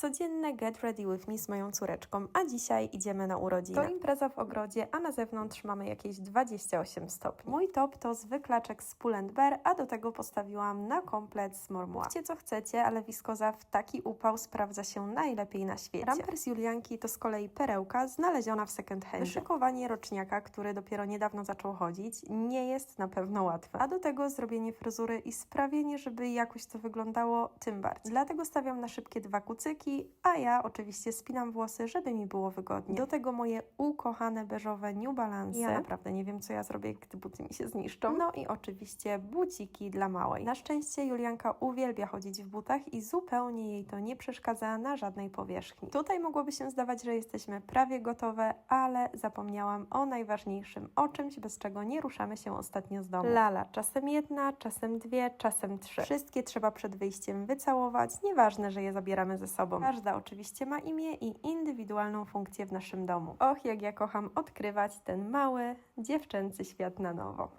codzienne Get Ready With Me z moją córeczką, a dzisiaj idziemy na urodziny. To impreza w ogrodzie, a na zewnątrz mamy jakieś 28 stopni. Mój top to zwyklaczek z Pull Bear, a do tego postawiłam na komplet z Mormua. Mówcie co chcecie, ale wiskoza w taki upał sprawdza się najlepiej na świecie. Ramper z Julianki to z kolei perełka znaleziona w second hand. Wyszykowanie roczniaka, który dopiero niedawno zaczął chodzić, nie jest na pewno łatwe. A do tego zrobienie fryzury i sprawienie, żeby jakoś to wyglądało tym bardziej. Dlatego stawiam na szybkie dwa kucyki, a ja oczywiście spinam włosy, żeby mi było wygodnie. Do tego moje ukochane beżowe New Balance. Ja naprawdę nie wiem, co ja zrobię, gdy buty mi się zniszczą. No i oczywiście buciki dla małej. Na szczęście Julianka uwielbia chodzić w butach i zupełnie jej to nie przeszkadza na żadnej powierzchni. Tutaj mogłoby się zdawać, że jesteśmy prawie gotowe, ale zapomniałam o najważniejszym, o czymś, bez czego nie ruszamy się ostatnio z domu. Lala, czasem jedna, czasem dwie, czasem trzy. Wszystkie trzeba przed wyjściem wycałować, nieważne, że je zabieramy ze sobą. Każda oczywiście ma imię i indywidualną funkcję w naszym domu. Och, jak ja kocham odkrywać ten mały, dziewczęcy świat na nowo.